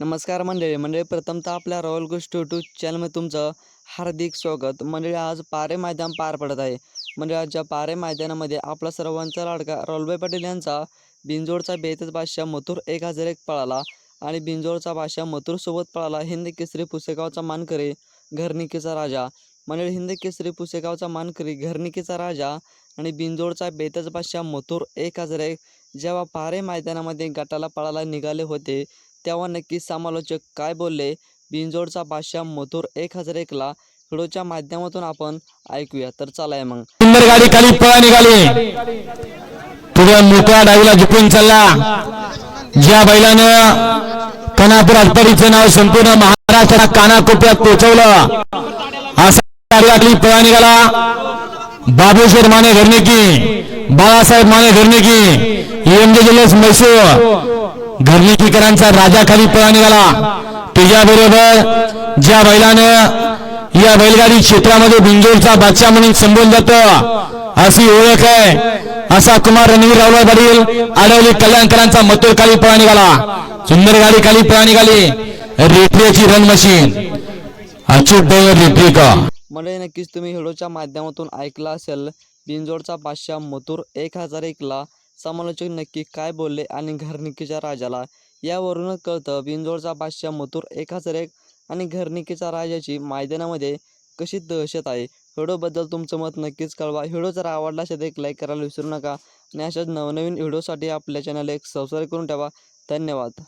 नमस्कार मंडळी. मंडळी प्रथमतः आपल्या रॉयल गोष्ट यूट्यूब चॅनलमध्ये तुमचं हार्दिक स्वागत. मंडळी आज पारे मैदान पार पडत आहे. मंडळी आजच्या पारे मैदानामध्ये आपला सर्वांचा लाडका रॉलभाई पाटील यांचा बिंजोडचा बेतज बादशाह मथुर एक हजार एक पळाला आणि बिंजोडचा बादशाह मथुरसोबत पळाला हिंद केसरी पुसेगावचा मानकरी घरनिकीचा राजा. मंडळी हिंद केसरी पुसेगावचा मानकरी घरनिकीचा राजा आणि बिंजोडचा बेतज बादशाह मथुर एक हजार एक जेव्हा पारे मैदानामध्ये गटाला पळाला निघाले होते तेव्हा नक्की समालोचक काय बोलले? बिंजोडचा बादशाह मथुर एक हजार एकला व्हिडिओच्या माध्यमातून आपण ऐकूया. तर चला मग. सुंदर गाडी खाली पळा निघाली. पुढे मोठ्या डावीला झुकून चालला. ज्या बैलानं कनापूर आटपाडीचं नाव संपूर्ण महाराष्ट्राला कानाकोप्यात पोहोचवलं असा गाडी पळा निघाला. बाबूशेर माने घरणे की बाळासाहेब माने घरणे की एम जे मैसूर घरनेकीकरांचा राजा खाली पळा निघाला? तुझ्याबरोबर ज्या बैलानं या बैलगाडी क्षेत्रामध्ये बिंजोरचा बादशाह म्हणून संबोधलं जातं अशी ओळख आहे. असा कुमार रणवीर रावला पाटील आडवली कल्याणकरांचा मथुर खाली पळा निघाला. सुंदर गाडी खाली पळा निघाली. रेफरीची रन मशीन अचूक ड्रायव्हर का? मंडळी नक्कीच तुम्ही व्हिडिओच्या माध्यमातून ऐकला असेल बिंजोडचा बादशाह मथुर एक हजार एकला समालोचक नक्की काय बोलले आणि घरनिकीच्या राजाला? यावरूनच कळतं बिंजोडचा बादशाह मथुर एकाचर एक आणि घरनिकीच्या राजाची मैदानामध्ये कशी दहशत आहे. व्हिडिओबद्दल तुमचं मत नक्कीच कळवा. व्हिडिओ जर आवडला असेल तर एक लाईक करायला विसरू नका. आणि अशाच नवनवीन व्हिडिओसाठी आपल्या चॅनल एक सबस्क्राईब करून ठेवा. धन्यवाद.